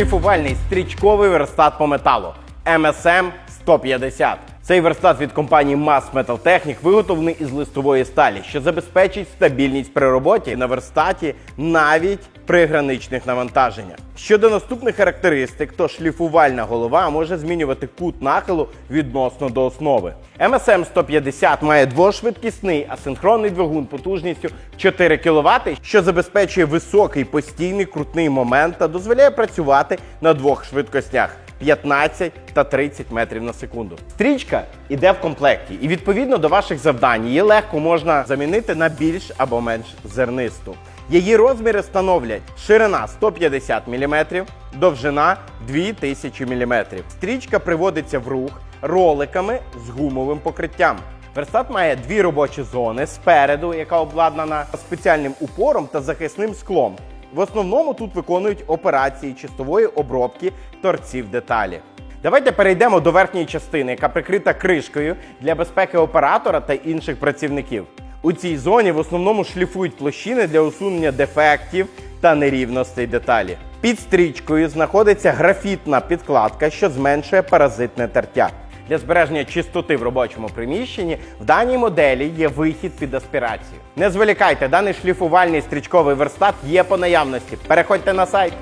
шліфувальний стрічковий верстат по металу MSM 150. Цей верстат від компанії Mass Metal Technic виготовлений із листової сталі, що забезпечить стабільність при роботі на верстаті навіть при граничних навантаженнях. Щодо наступних характеристик, то шліфувальна голова може змінювати кут нахилу відносно до основи. MSM 150 має двошвидкісний асинхронний двигун потужністю 4 кВт, що забезпечує високий постійний крутний момент та дозволяє працювати на двох швидкостях. 15 та 30 метрів на секунду. Стрічка іде в комплекті, і відповідно до ваших завдань її легко можна замінити на більш або менш зернисту. Її розміри становлять ширина 150 мм, довжина 2000 мм. Стрічка приводиться в рух роликами з гумовим покриттям. Верстат має дві робочі зони спереду, яка обладнана спеціальним упором та захисним склом. В основному тут виконують операції чистової обробки торців деталі. Давайте перейдемо до верхньої частини, яка прикрита кришкою для безпеки оператора та інших працівників. У цій зоні в основному шліфують площини для усунення дефектів та нерівностей деталі. Під стрічкою знаходиться графітна підкладка, що зменшує паразитне тертя. Для збереження чистоти в робочому приміщенні в даній моделі є вихід під аспірацію. Не зволікайте, даний шліфувальний стрічковий верстат є по наявності. Переходьте на сайт.